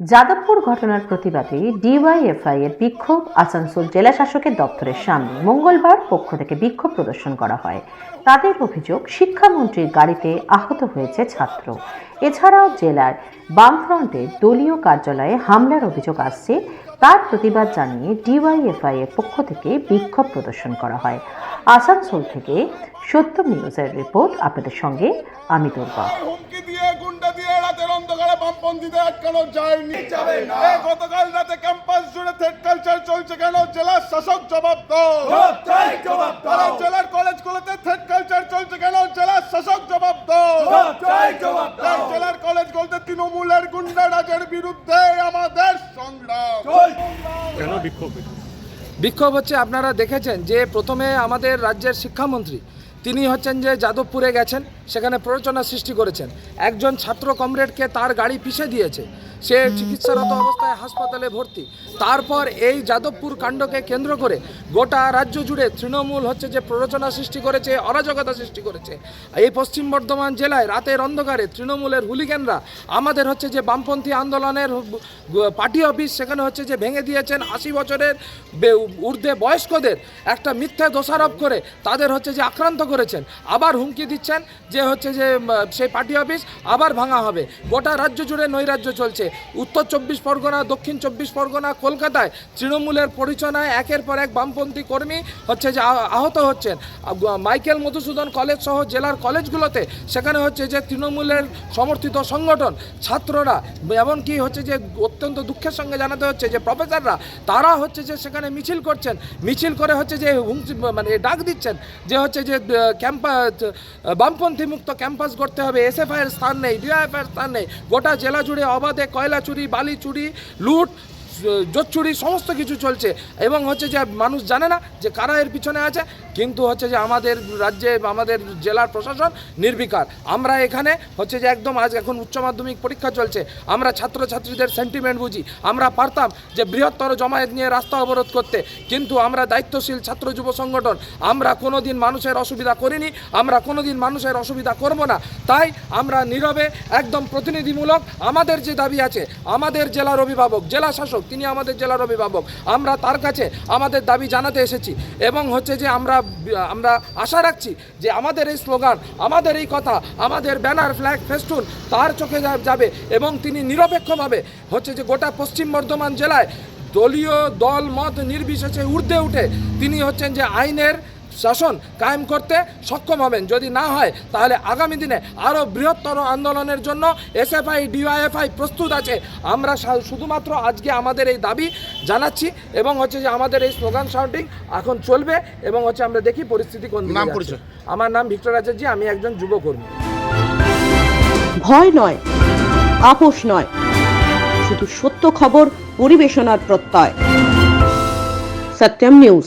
যাদবপুর ঘটনার প্রতিবাদে ডিওয়াইএফআই এর বিক্ষোভ আসানসোল জেলা শাসকের দপ্তরের সামনে মঙ্গলবার পক্ষ থেকে বিক্ষোভ প্রদর্শন করা হয়। তাদের অভিযোগ, শিক্ষামন্ত্রীর গাড়িতে আহত হয়েছে ছাত্র। এছাড়াও জেলার বামফ্রন্টের দলীয় কার্যালয়ে হামলার অভিযোগ আসছে। তার প্রতিবাদ জানিয়ে ডিওয়াইএফআই এর পক্ষ থেকে বিক্ষোভ প্রদর্শন করা হয়। আসানসোল থেকে সত্যম নিউজের রিপোর্ট, আপনাদের সঙ্গে আমি দুর্গা। রাতের অন্ধকারে বামপন্থীদের আটকানো যায়নি। গতকাল রাতে ক্যাম্পাস জুড়ে থ্রেড কালচার চলছে কেন? জেলার শাসক জবাব দাও। জেলার কলেজগুলোতে থ্রেড কালচার চলছে কেন? জেলার শাসক জবাব দাও। জেলার কলেজগুলোতে তৃণমূলের গুন্ডা রাজের বিরুদ্ধে আমাদের সংগ্রাম। কেন বিক্ষোভ বিক্ষোভ হচ্ছে আপনারা দেখেছেন যে প্রথমে আমাদের রাজ্যের শিক্ষামন্ত্রী তিনি হচ্ছেন যে যাদবপুরে গেছেন সেখানে প্ররোচনা সৃষ্টি করেছেন। একজন ছাত্র কমরেডকে তার গাড়ি পিষে দিয়েছে। সে চিকিৎসারত অবস্থায় হাসপাতালে ভর্তি। তারপর এই যাদবপুর কাণ্ডকে কেন্দ্র করে গোটা রাজ্য জুড়ে তৃণমূল হচ্ছে যে প্ররোচনা সৃষ্টি করেছে অরাজকতা সৃষ্টি করেছে। এই পশ্চিম বর্ধমান জেলায় রাতের অন্ধকারে তৃণমূলের হুলিগ্যানরা আমাদের হচ্ছে যে বামপন্থী আন্দোলনের পার্টি অফিস সেখানে হচ্ছে যে ভেঙে দিয়েছেন আশি বছরের ঊর্ধ্বে বয়স্কদের একটা মিথ্যা দোষারোপ করে তাদের হচ্ছে যে আক্রান্ত করেছেন। আবার হুমকি দিচ্ছেন যে হচ্ছে যে সেই পার্টি অফিস আবার ভাঙা হবে। গোটা রাজ্য জুড়ে নৈরাজ্য চলছে। উত্তর চব্বিশ পরগনা, দক্ষিণ চব্বিশ পরগনা, কলকাতায় তৃণমূলের পরিচালনায় একের পর এক বামপন্থী কর্মী হচ্ছে যে আহত হচ্ছেন। মাইকেল মধুসূদন কলেজ সহ জেলার কলেজগুলোতে সেখানে হচ্ছে যে তৃণমূলের সমর্থিত সংগঠন, ছাত্ররা, এমনকি হচ্ছে যে অত্যন্ত দুঃখের সঙ্গে জানাতে হচ্ছে যে প্রফেসররা, তারা হচ্ছে যে সেখানে মিছিল করছেন। মিছিল করে হচ্ছে যে হুমকি মানে ডাক দিচ্ছেন যে হচ্ছে যে ক্যাম্পাস বামপন্থী মুক্ত ক্যাম্পাস গড়তে হবে। এসএফআইয়ের স্থান নেই ডিআইএফআইয়ের স্থান নেই। গোটা জেলা জুড়ে অবাধে কয়লা চুরি, বালি চুরি, লুট জোচ্চুরি, সমস্ত কিছু চলছে। এবং হচ্ছে যে মানুষ জানে না যে কারা এর পিছনে আছে, কিন্তু হচ্ছে যে আমাদের রাজ্যে আমাদের জেলার প্রশাসন নির্বিকার। আমরা এখানে হচ্ছে যে একদম আজ এখন উচ্চ মাধ্যমিক পরীক্ষা চলছে। আমরা ছাত্রছাত্রীদের সেন্টিমেন্ট বুঝি। আমরা পারতাম যে বৃহত্তর জমায়েত নিয়ে রাস্তা অবরোধ করতে, কিন্তু আমরা দায়িত্বশীল ছাত্র যুব সংগঠন, আমরা কোনো দিন মানুষের অসুবিধা করিনি, আমরা কোনো দিন মানুষের অসুবিধা করব না। তাই আমরা নীরবে একদম প্রতিনিধিমূলক আমাদের যে দাবি আছে, আমাদের জেলার অভিভাবক, জেলা শাসক তিনি আমাদের জেলার অভিভাবক। আমরা তার কাছে আমাদের দাবি জানাতে এসেছি এবং হচ্ছে যে আমরা আমরা আশা রাখছি যে আমাদের এই স্লোগান, আমাদের এই কথা, আমাদের ব্যানার, ফ্ল্যাগ, ফেস্টুন তার চোখে যাবে এবং তিনি নিরপেক্ষভাবে হচ্ছে যে গোটা পশ্চিম বর্ধমান জেলায় দলীয় দল, মত নির্বিশেষে ঊর্ধ্বে উঠে তিনি হচ্ছেন যে আইনের শাসন কায়েম করতে সক্ষম হবেন। যদি না হয় তাহলে আগামী দিনে আরও বৃহত্তর আন্দোলনের জন্য এসএফআই ডিওয়াইএফআই প্রস্তুত আছে। আমরা শুধুমাত্র আজকে আমাদের এই দাবি জানাচ্ছি এবং হচ্ছে যে আমাদের এই স্লোগান শাউটিং এখন চলবে এবং হচ্ছে আমরা দেখি পরিস্থিতি কোন নাম। পরিচয়? আমার নাম ভিক্টর আচার্য আমি একজন যুবকর্মী। ভয় নয় আপোষ নয় শুধু সত্য খবর পরিবেশনার প্রত্যয়। সত্যম নিউজ।